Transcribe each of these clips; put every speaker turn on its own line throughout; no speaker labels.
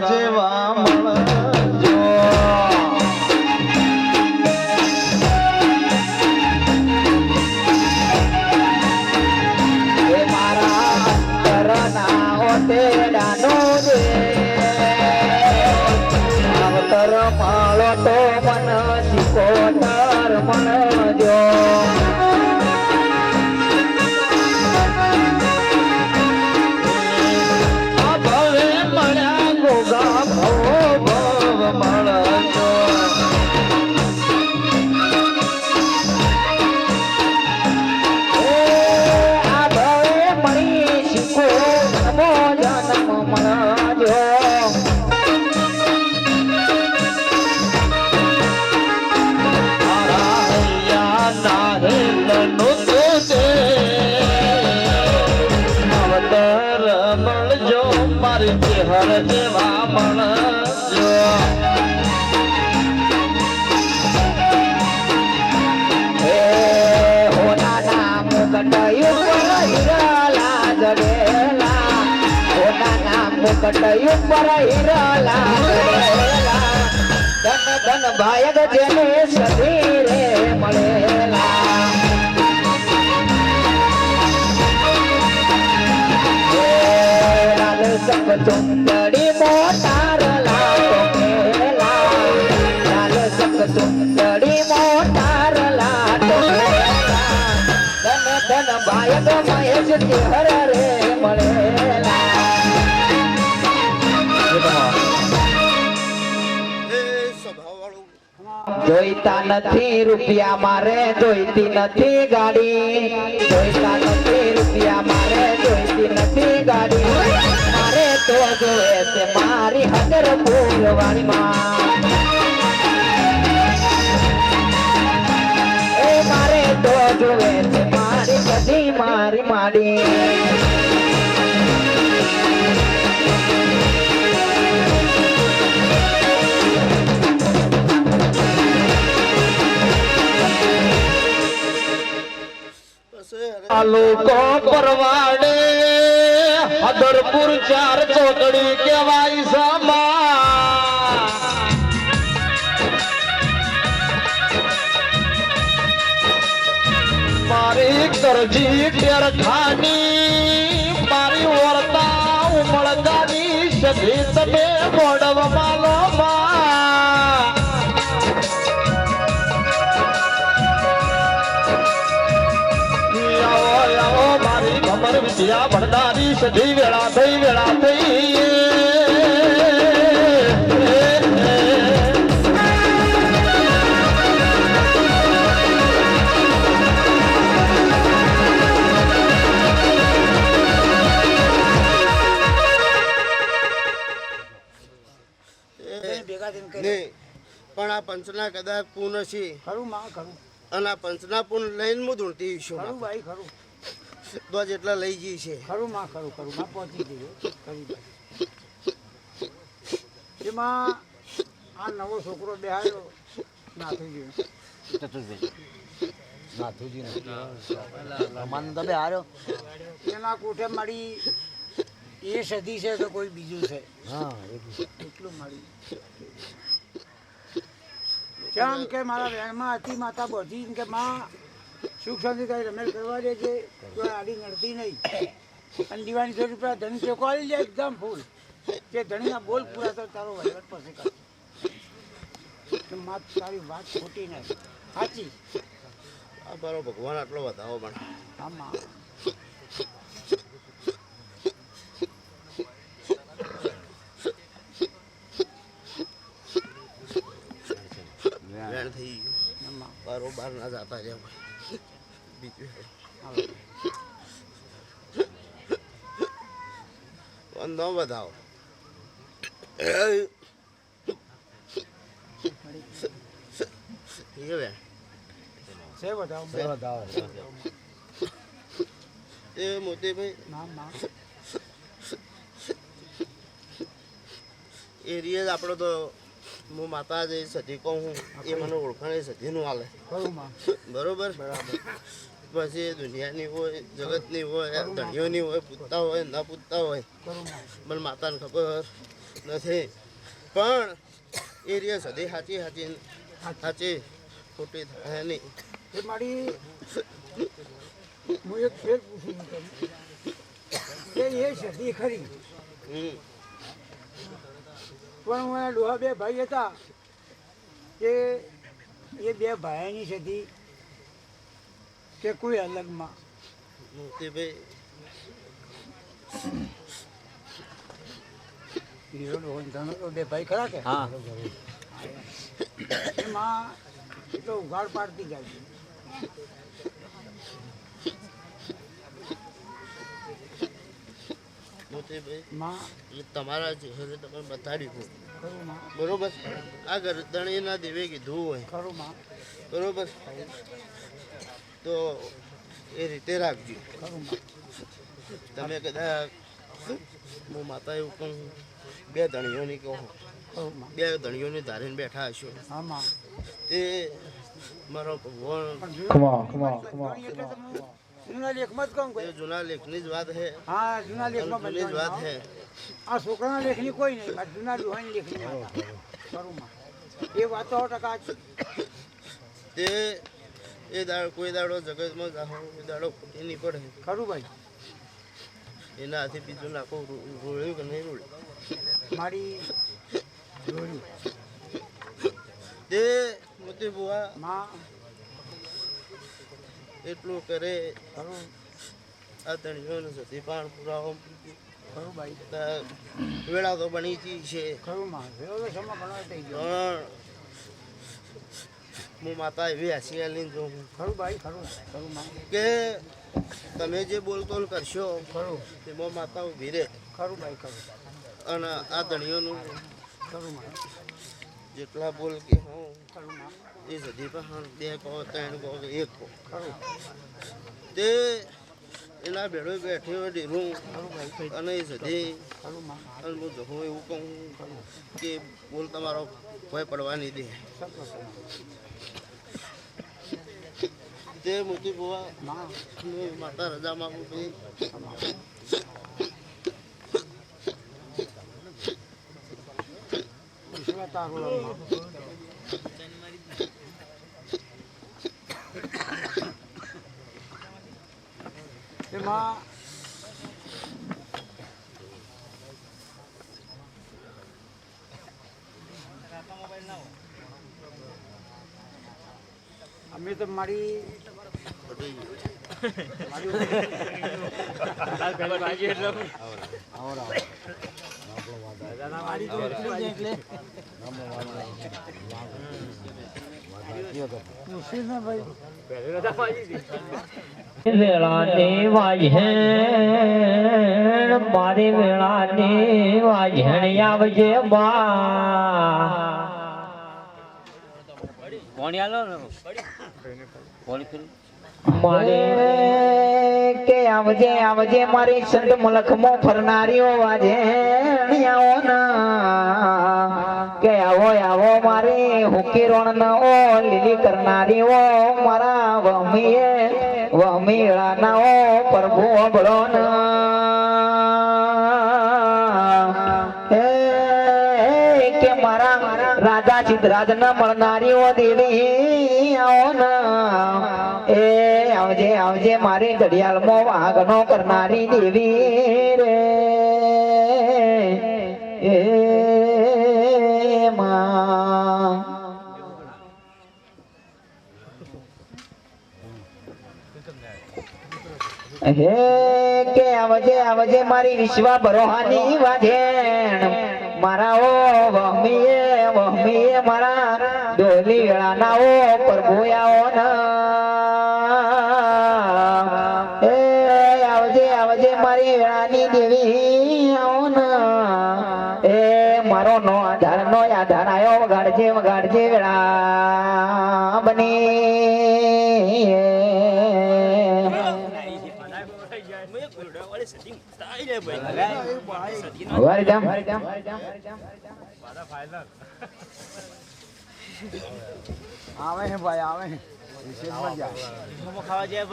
જેવા મળજો
હોના નામ કટયું પર હિરલા જડેલા ધન ધન ભાયગ જેને સધી રે મળેલા સંગ ચુંદડી મોટાર લાલો મેલા લાલ સંગ ચુંદડી મોટાર મેલા ધન ધન ભાયગ મહેશ હર રે મળેલા જોઈતા નથી રૂપિયા મારે, જોઈતી નથી ગાડી. જોઈતા નથી રૂપિયા મારે, જોઈતી નથી ગાડી. મારે તો જોવે છે મારી હગર ફૂલવાડીમાં એ મારે તો જોવે છે મારી કદી મારી માડી.
આ લોકો પરવાડે હદરપુર ચાર ચોકડી કેવાય સમા. મારી કરજી ટેરખાની મારી વર્તા ઉમળગાની સભી તમે મોડવ સધી વેળા થઈ વેળા થઈ
પણ આ પંચના કદાચ પૂર્ણ છે.
ખરું માં ખરું.
અને આ પંચના પૂર્ણ લઈને હું ધૂણતી છું
ખરું ભાઈ ખરું.
તો જેટલા લઈ જઈ છે
ખરું માં ખરું ખરું. માં પહોંચી ગયું ખરી એમાં આ નવો છોકરો બેહાયો ના. થઈ હાર્યો એના કોઠે મારી એ સદી છે કે કોઈ બીજું છે? હા એટલું મળી. કેમ કે મારા વહેણમાં હતી માતા બોધી કે માં સુખ શાંતિ કઈ રમેલ કરવા દે છે આડી નડતી નહીં. અને દિવાળી સો રૂપિયા ધણી ટેકો આવી જાય એકદમ ફૂલ. કે ધણીના બોલ પૂરા તો તારો વહીવટ પછી કરશે. માત તારી વાત ખોટી નહીં. સાચી.
આ મારો ભગવાન આટલો વધાવો પણ.
આમાં.
થઈ ગયું.
આમાં.
બારોબાર ના જાતા રહ્યા બીજું ન વધાવો
છે બતાવો
એ
નામ નામ
એરિયા આપણો તો હું માતા જે સધી કહું હું એ મને ઓળખાણ એ સધીનું હાલે.
બરાબર?
બરોબર. પછી દુનિયાની હોય જગતની હોય ધણીઓની હોય પૂછતા હોય ન પૂછતા હોય મને માતાને ખબર નથી. પણ એ રે સદી સાચી સાચી સાચી ખોટી થાય નહીં
મારી હું એક ફેર પૂછું એ સદી ખરી. પણ હું ડોહા બે ભાઈ હતા. કે એ બે ભાઈની સદી કે કોઈ અલગમાં. બે ભાઈ ખરા કે?
હા.
એમાં એ તો ઉઘાડ પાડતી જાય છે.
મોતીભાઈ
માં.
એ તમારા ચહેરે તમે બતાડ્યું
ખરું માં.
બરોબર. આ ગરદણીના દેવે કીધું હોય.
ખરું માં.
બરોબર. તો એ રીતે રાખજો. તમે કદાચ હું માતા એવું કહું બે ધણીઓની કહું. બે ધણીઓને ધારીને બેઠા હશો. તે મારો
જૂના લેખમાં જ કહું
એ
કોઈ
જૂના લેખની જ વાત છે
હા જૂના લેખમાં
જૂની જ વાત છે
આ છોકરાના લેખની કોઈ નહીં આ જૂના ડોહાની લેખની વાત. એ વાત ટકા છે
તે એ દાડો કોઈ દાડો જગતમાં જાહો એ દાડો ખોટી નહીં પડે
ખરું ભાઈ
એના હાથે બીજું નાખો રોળ્યું કે નહીં રોળ્યું?
મારી જોડી
તે મોતી બુઆ
માં.
એટલું કરે. આ ધણીઓને સતી પાણ પુરાવો.
ખરું ભાઈ
વેળા તો બની છે.
ખરું માં. વેળો તો સમય ઘણો થઈ ગયો
હું માતા એવી હસી લઈને જોઉં
ખરું ભાઈ ખરું. ખરું
કે તમે જે બોલતોલ કરશો
ખરું.
તેમાં માતા ઊભી રહે.
ખરું ભાઈ ખરું.
અને આ ધણીઓનું
ખરું માં
જેટલા બોલ કે હું
ખરું
એ સધી પણ બે કહો ત્રણ કહો એક કહો
ખરું.
તે એના ભેળો બેઠી હોય ડેરું અને એ
સધી
અને હું જહું એવું કહું કે બોલ તમારો ભય પડવા નહીં દે. તે મોટી બુવા માતા રજા માગું ભાઈ
તારું એમાં અમે તો મારી. મારી મારે વેળા મુશ્કેલ ના ભાઈ
વેળાની વાજણ મારી વેળાની વાજણ આવજે બા
મારે કે આવજે આવજે મારી સંત મલખમો ફરનારીઓ વાજે આવો ના. કે આવો આવો મારી હુકી રોણ ઓ લીલી કરનારી ઓ મારા વમીએ વમીળાના ઓ પ્રભુ અબળો ના કે મારા રાજા સિદ્ધરાજ ના મળનારીઓ દેવી આવો એ, આવજે આવજે મારી ઘડિયાળમાં વાઘનો કરનારી દેવી રે. એ હે કે આવજે આવજે મારી વિશ્વા બરોહાની વાધેણ મારા ઓ વહમીએ વહમીએ મારા ડોલી વેળાના ઓ પ્રભુ આવો ના. હે, આવજે આવજે મારી વેળાની દેવી, આવો ના. એ મારો નો આધાર નો આધાર આયો વગાડજે વગાડજે વેળા બની.
આવે હે ભાઈ આવે ખાવા જાય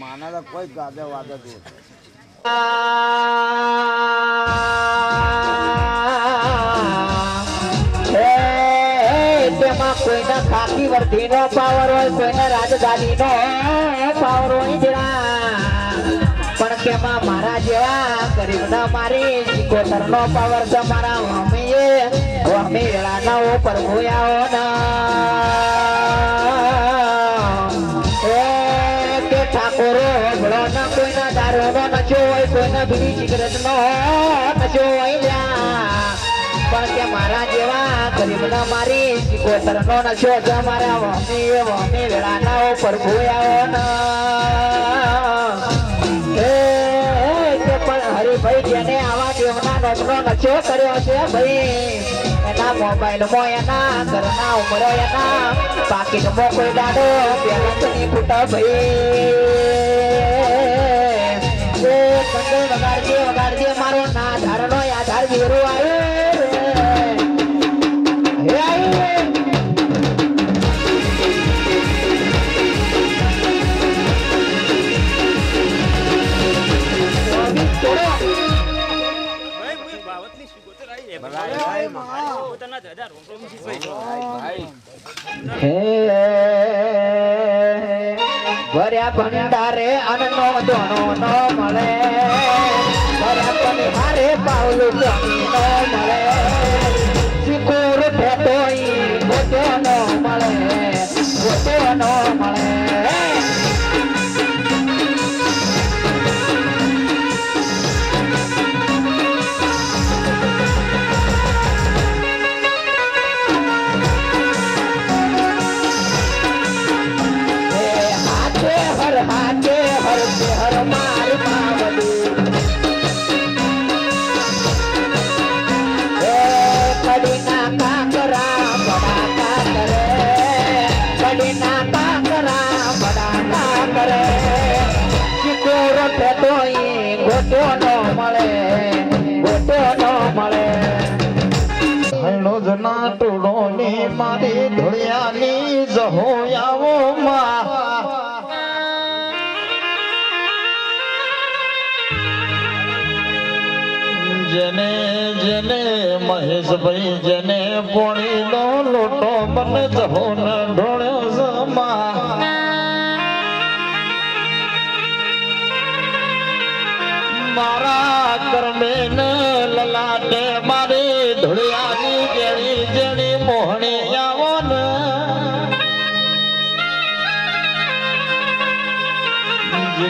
માના કોઈ ગાદે વાદે દૂર.
તેમાં કોઈના ખાકી વર્ધીનો પાવર હોય કોઈના રાજધાનીનો પાવર હોય જરા કેમાં મારા જેવા ગરીબના મારી સિકોતરનો પાવર છે મારા મમ્મીએ. મમ્મી વેળાના પ્રભુ આવો ના. કે ઠાકોરો ભળો ના, કોઈના દારૂનો નશો હોય, કોઈના બીડી સિગરેટનો નશો હોય લ્યા પણ કે મારા જેવા ગરીબના મારી સિકોતરનો નશો છે મારા મમ્મી મમ્મી વેળાના પ્રભુ આવો ના. હરિભાઈ જેને આવા દેવના નોમનો નશો કર્યો છે ભાઈ એના મોબાઈલમાં એના ઘરના ઉમરો એના પાકીટમાં કોઈ દાડો બેલેન્સ ફૂટા ભાઈ વગાડજે વગાડજે મારો ના ધારનો આધાર વેરો આવ્યો હે ભર્યા ભંડારે અનનો ધોણો ન મળે. ભર્યા પનિહારે પાવલું જમી ન મળે.
જેને જેને મહેશભાઈ જેને પોણી નો લોટો મને જહો ને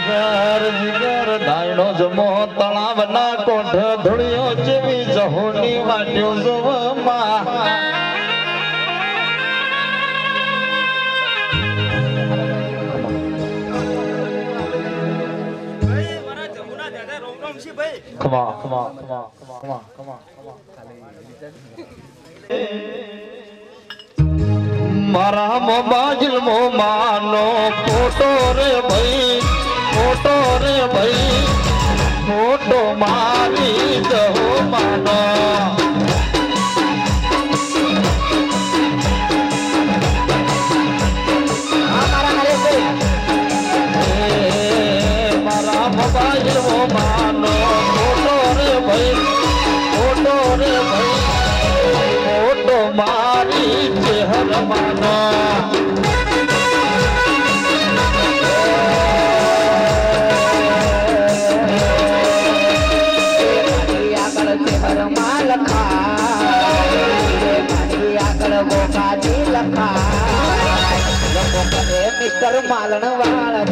જીગર જીગર ડાયણો જમો તળાવના કોઠ ધોળિયો જેવી જહોની વાટ્યો જોવામાં. મારા મોબાઈલ મો માનો ફોટો રે ભાઈ. ફોટો રે ભાઈ ફોટો મારી દહો.
મિસ્ટર માલણ વાળા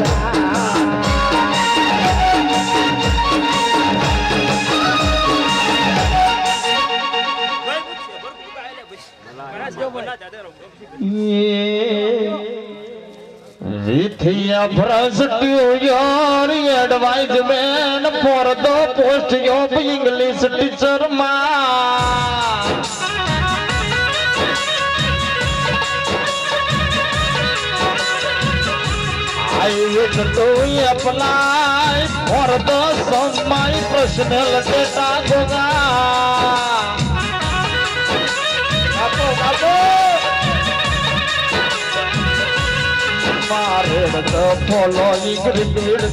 Vithia Prasatyu, your advisement for the post of English teacher ma. To apply for the some my personal data goga. Apo, apo. મારે તો ફોલો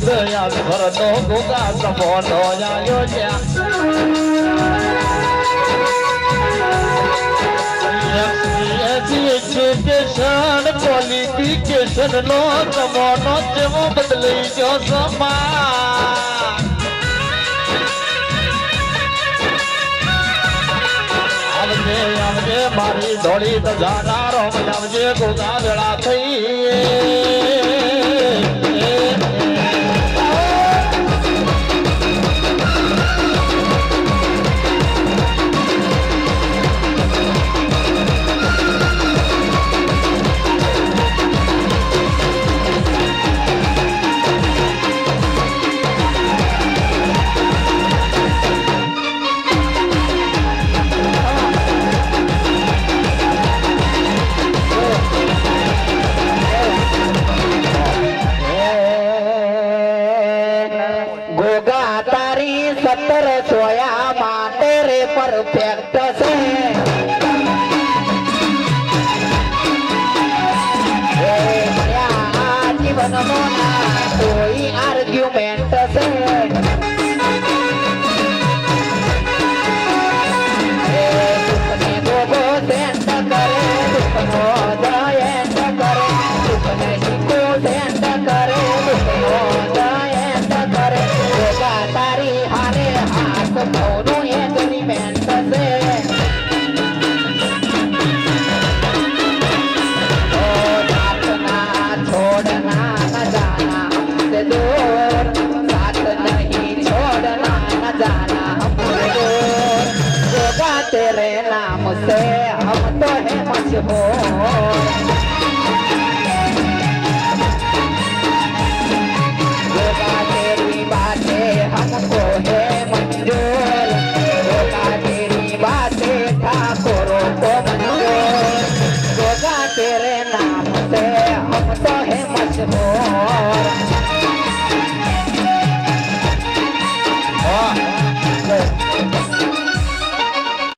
દયા નો ગોગા સમોનો આયો જ્યાં એજ્યુકેશન ક્વોલિફિકેશન નો જમાનો જેવો બદલાઈ ગયો સમાજ. આવજે આવજે, મારી ધોળી ધજાના રોમ આવજે ગોગા વેળા થઈ
तेरे नाम से हम तो है मशहूर होगा तेरी बातें हमको है मंजूर होगा तेरी बातें ठाकुरों को मंजूर होगा तेरे नाम से हम तो है मशहूर